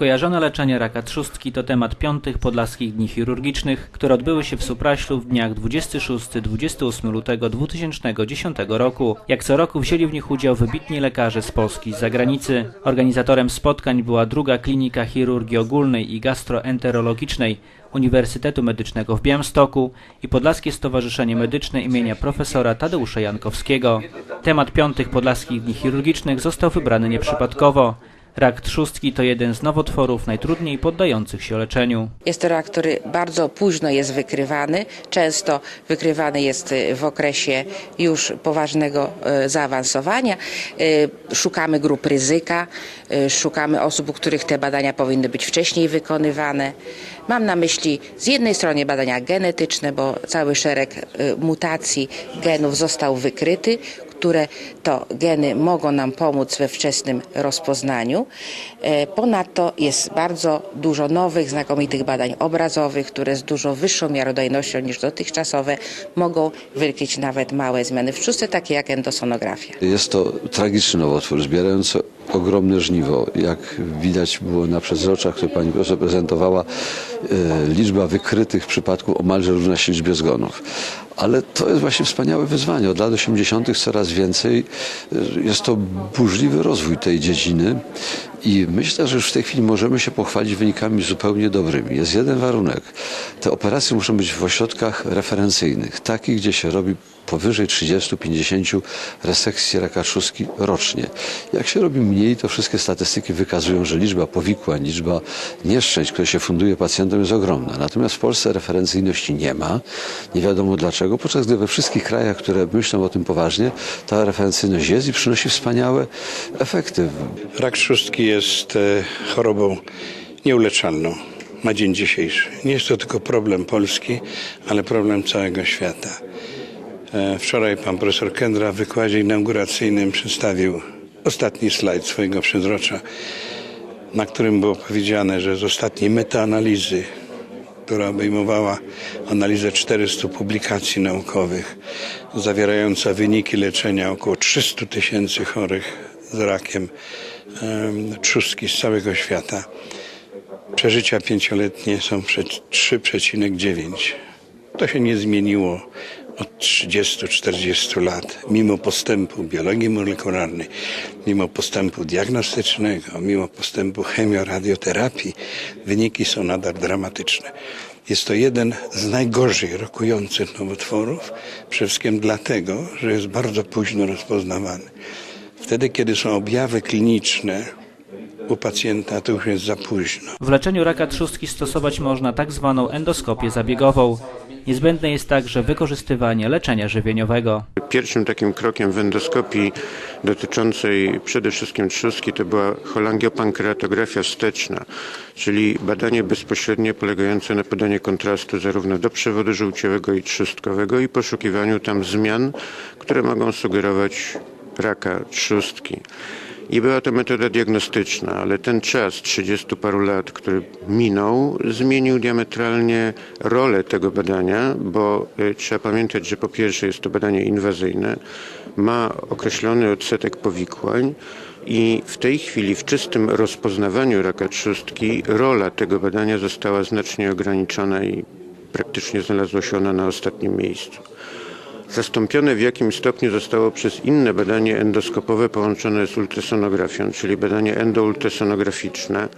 Skojarzone leczenie raka trzustki to temat piątych Podlaskich Dni Chirurgicznych, które odbyły się w Supraślu w dniach 26-28 lutego 2010 roku. Jak co roku wzięli w nich udział wybitni lekarze z Polski i z zagranicy. Organizatorem spotkań była druga Klinika Chirurgii Ogólnej i Gastroenterologicznej Uniwersytetu Medycznego w Białymstoku i Podlaskie Stowarzyszenie Medyczne imienia profesora Tadeusza Jankowskiego. Temat piątych Podlaskich Dni Chirurgicznych został wybrany nieprzypadkowo. Rak trzustki to jeden z nowotworów najtrudniej poddających się leczeniu. Jest to rak, który bardzo późno jest wykrywany. Często wykrywany jest y, w okresie już poważnego y, zaawansowania. Y, Szukamy grup ryzyka, szukamy osób, u których te badania powinny być wcześniej wykonywane. Mam na myśli z jednej strony badania genetyczne, bo cały szereg mutacji genów został wykryty, które to geny mogą nam pomóc we wczesnym rozpoznaniu. E, Ponadto jest bardzo dużo nowych, znakomitych badań obrazowych, które z dużo wyższą miarodajnością niż dotychczasowe mogą wykryć nawet małe zmiany w trzustce, takie jak endosonografia. Jest to tragiczny nowotwór, zbierający ogromne żniwo. Jak widać było na przezroczach, które pani profesor prezentowała, e, liczba wykrytych przypadków omalże równa się liczbie zgonów. Ale to jest właśnie wspaniałe wyzwanie. Od lat 80. coraz więcej. E, Jest to burzliwy rozwój tej dziedziny i myślę, że już w tej chwili możemy się pochwalić wynikami zupełnie dobrymi. Jest jeden warunek. Te operacje muszą być w ośrodkach referencyjnych, takich, gdzie się robi powyżej 30-50 resekcji raka trzustki rocznie. Jak się robi mniej, to wszystkie statystyki wykazują, że liczba powikłań, liczba nieszczęść, które się funduje pacjentom jest ogromna. Natomiast w Polsce referencyjności nie ma. Nie wiadomo dlaczego, podczas gdy we wszystkich krajach, które myślą o tym poważnie, ta referencyjność jest i przynosi wspaniałe efekty. Rak trzustki jest e, chorobą nieuleczalną na dzień dzisiejszy. Nie jest to tylko problem Polski, ale problem całego świata. E, Wczoraj pan profesor Kendra w wykładzie inauguracyjnym przedstawił ostatni slajd swojego przezrocza, na którym było powiedziane, że z ostatniej metaanalizy, która obejmowała analizę 400 publikacji naukowych, zawierająca wyniki leczenia około 300 tysięcy chorych z rakiem em, trzustki z całego świata. Przeżycia pięcioletnie są prze- 3,9. To się nie zmieniło od 30-40 lat, mimo postępu biologii molekularnej, mimo postępu diagnostycznego, mimo postępu chemioradioterapii, wyniki są nadal dramatyczne. Jest to jeden z najgorzej rokujących nowotworów, przede wszystkim dlatego, że jest bardzo późno rozpoznawany. Wtedy, kiedy są objawy kliniczne u pacjenta, to już jest za późno. W leczeniu raka trzustki stosować można tak zwaną endoskopię zabiegową. Niezbędne jest także wykorzystywanie leczenia żywieniowego. Pierwszym takim krokiem w endoskopii dotyczącej przede wszystkim trzustki to była cholangiopankreatografia wsteczna, czyli badanie bezpośrednie polegające na podaniu kontrastu zarówno do przewodu żółciowego i trzustkowego i poszukiwaniu tam zmian, które mogą sugerować raka trzustki. I była to metoda diagnostyczna, ale ten czas 30 paru lat, który minął, zmienił diametralnie rolę tego badania, bo y, trzeba pamiętać, że po pierwsze jest to badanie inwazyjne, ma określony odsetek powikłań i w tej chwili w czystym rozpoznawaniu raka trzustki rola tego badania została znacznie ograniczona i praktycznie znalazła się ona na ostatnim miejscu. Zastąpione w jakimś stopniu zostało przez inne badanie endoskopowe połączone z ultrasonografią, czyli badanie endoultrasonograficzne,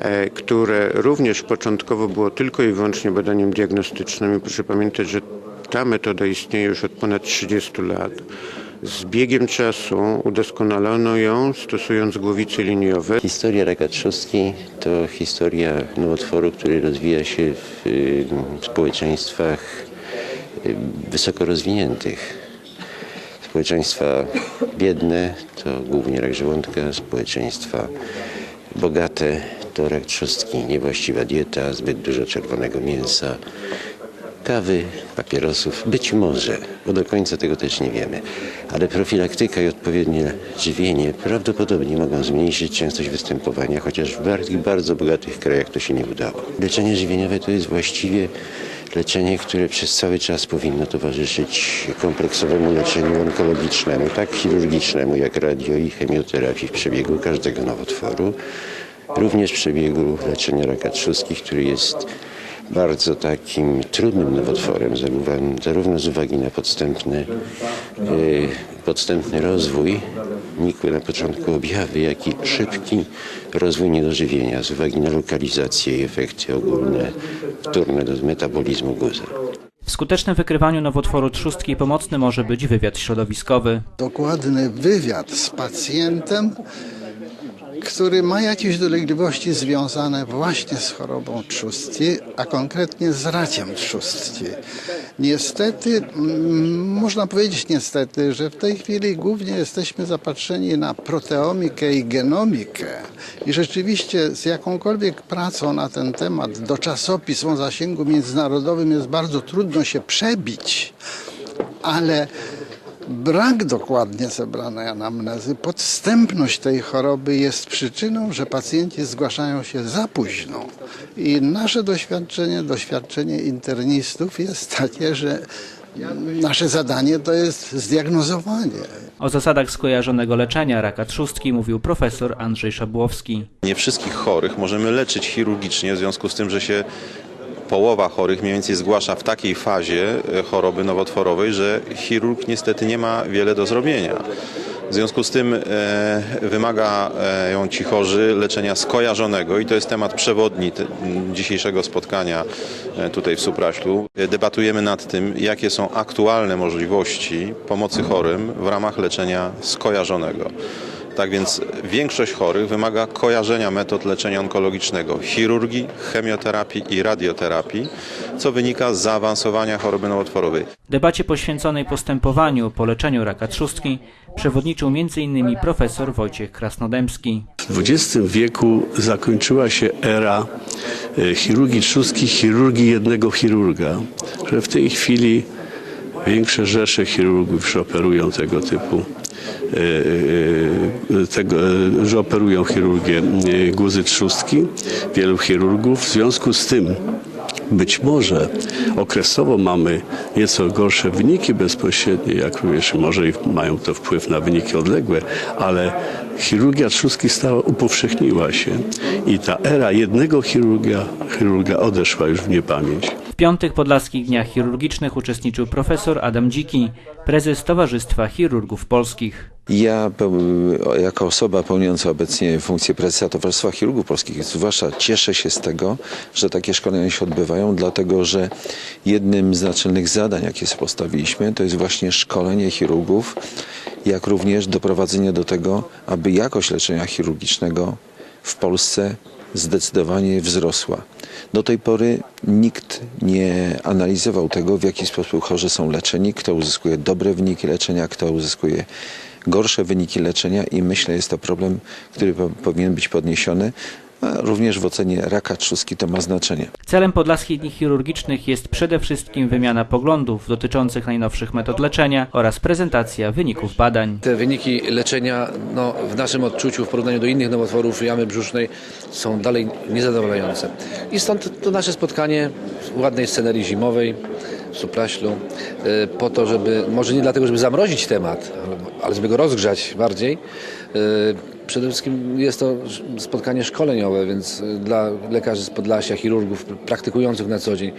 e, które również początkowo było tylko i wyłącznie badaniem diagnostycznym. I proszę pamiętać, że ta metoda istnieje już od ponad 30 lat. Z biegiem czasu udoskonalono ją stosując głowice liniowe. Historia raka trzustki to historia nowotworu, który rozwija się w y, społeczeństwach wysoko rozwiniętych. Społeczeństwa biedne to głównie rak żołądka, społeczeństwa bogate to rak trzustki, niewłaściwa dieta, zbyt dużo czerwonego mięsa, kawy, papierosów, być może, bo do końca tego też nie wiemy, ale profilaktyka i odpowiednie żywienie prawdopodobnie mogą zmniejszyć częstość występowania, chociaż w bardzo, bardzo bogatych krajach to się nie udało. Leczenie żywieniowe to jest właściwie leczenie, które przez cały czas powinno towarzyszyć kompleksowemu leczeniu onkologicznemu, tak chirurgicznemu jak radio i chemioterapii w przebiegu każdego nowotworu. również w przebiegu leczenia raka trzustki, który jest bardzo takim trudnym nowotworem, zarówno- z uwagi na podstępny, e, podstępny rozwój, nikłe na początku objawy, jak i szybki rozwój niedożywienia z uwagi na lokalizację i efekty ogólne wtórne do metabolizmu guza. W skutecznym wykrywaniu nowotworu trzustki pomocny może być wywiad środowiskowy. dokładny wywiad z pacjentem, który ma jakieś dolegliwości związane właśnie z chorobą trzustki, a konkretnie z rakiem trzustki. Niestety, mm, można powiedzieć niestety, że w tej chwili głównie jesteśmy zapatrzeni na proteomikę i genomikę i rzeczywiście z jakąkolwiek pracą na ten temat do czasopism o zasięgu międzynarodowym jest bardzo trudno się przebić, ale Brak dokładnie zebranej anamnezy, podstępność tej choroby jest przyczyną, że pacjenci zgłaszają się za późno. I nasze doświadczenie, doświadczenie internistów jest takie, że nasze zadanie to jest zdiagnozowanie. O zasadach skojarzonego leczenia raka trzustki mówił profesor Andrzej Szabłowski. Nie wszystkich chorych możemy leczyć chirurgicznie, w związku z tym, że się połowa chorych mniej więcej zgłasza w takiej fazie e, choroby nowotworowej, że chirurg niestety nie ma wiele do zrobienia. W związku z tym e, wymagają ci chorzy leczenia skojarzonego i to jest temat przewodni dzisiejszego spotkania e, tutaj w Supraślu. E, Debatujemy nad tym, jakie są aktualne możliwości pomocy chorym w ramach leczenia skojarzonego. Tak więc większość chorych wymaga kojarzenia metod leczenia onkologicznego, chirurgii, chemioterapii i radioterapii, co wynika z zaawansowania choroby nowotworowej. Debacie poświęconej postępowaniu po leczeniu raka trzustki przewodniczył m.in. profesor Wojciech Krasnodębski. W XX wieku zakończyła się era e, chirurgii trzustki, chirurgii jednego chirurga, że w tej chwili większe rzesze chirurgów już operują tego typu tego, e, że operują chirurgię e, guzy trzustki, wielu chirurgów. W związku z tym być może okresowo mamy nieco gorsze wyniki bezpośrednie, jak również może mają to wpływ na wyniki odległe, ale chirurgia trzustki stała, upowszechniła się i ta era jednego chirurga, chirurga odeszła już w niepamięć. W piątych Podlaskich Dniach Chirurgicznych uczestniczył profesor Adam Dziki, prezes Towarzystwa Chirurgów Polskich. Ja jako osoba pełniąca obecnie funkcję prezesa Towarzystwa Chirurgów Polskich zwłaszcza cieszę się z tego, że takie szkolenia się odbywają, dlatego że jednym z naczelnych zadań, jakie sobie postawiliśmy, to jest właśnie szkolenie chirurgów, jak również doprowadzenie do tego, aby jakość leczenia chirurgicznego w Polsce zdecydowanie wzrosła. Do tej pory nikt nie analizował tego, w jaki sposób chorzy są leczeni, kto uzyskuje dobre wyniki leczenia, kto uzyskuje gorsze wyniki leczenia i myślę, jest to problem, który po- powinien być podniesiony. A również w ocenie raka trzustki to ma znaczenie. Celem Podlaskich Dni Chirurgicznych jest przede wszystkim wymiana poglądów dotyczących najnowszych metod leczenia oraz prezentacja wyników badań. Te wyniki leczenia no, w naszym odczuciu w porównaniu do innych nowotworów jamy brzusznej są dalej niezadowalające. I stąd to nasze spotkanie w ładnej scenerii zimowej w Supraślu e, po to, żeby, może nie dlatego, żeby zamrozić temat, ale żeby go rozgrzać bardziej. E, Przede wszystkim jest to spotkanie szkoleniowe, więc e, dla lekarzy z Podlasia, chirurgów praktykujących na co dzień,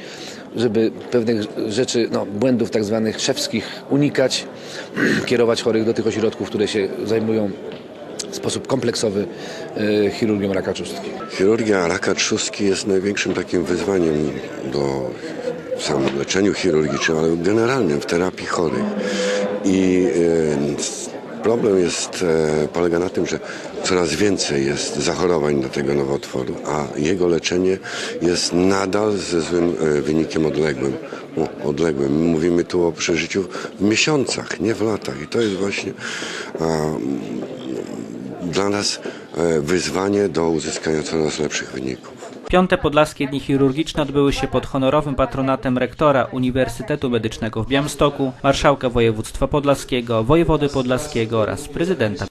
żeby pewnych rzeczy, no, błędów tak zwanych szewskich unikać, kierować chorych do tych ośrodków, które się zajmują w sposób kompleksowy chirurgią raka trzustki. Chirurgia raka trzustki jest największym takim wyzwaniem do w samym leczeniu chirurgicznym, ale generalnym w terapii chorych. I e, problem jest, e, polega na tym, że coraz więcej jest zachorowań na tego nowotworu, a jego leczenie jest nadal ze złym e, wynikiem odległym. O, odległym. My mówimy tu o przeżyciu w miesiącach, nie w latach. I to jest właśnie a, dla nas wyzwanie do uzyskania coraz lepszych wyników. Piąte Podlaskie Dni Chirurgiczne odbyły się pod honorowym patronatem rektora Uniwersytetu Medycznego w Białymstoku, marszałka województwa podlaskiego, wojewody podlaskiego oraz prezydenta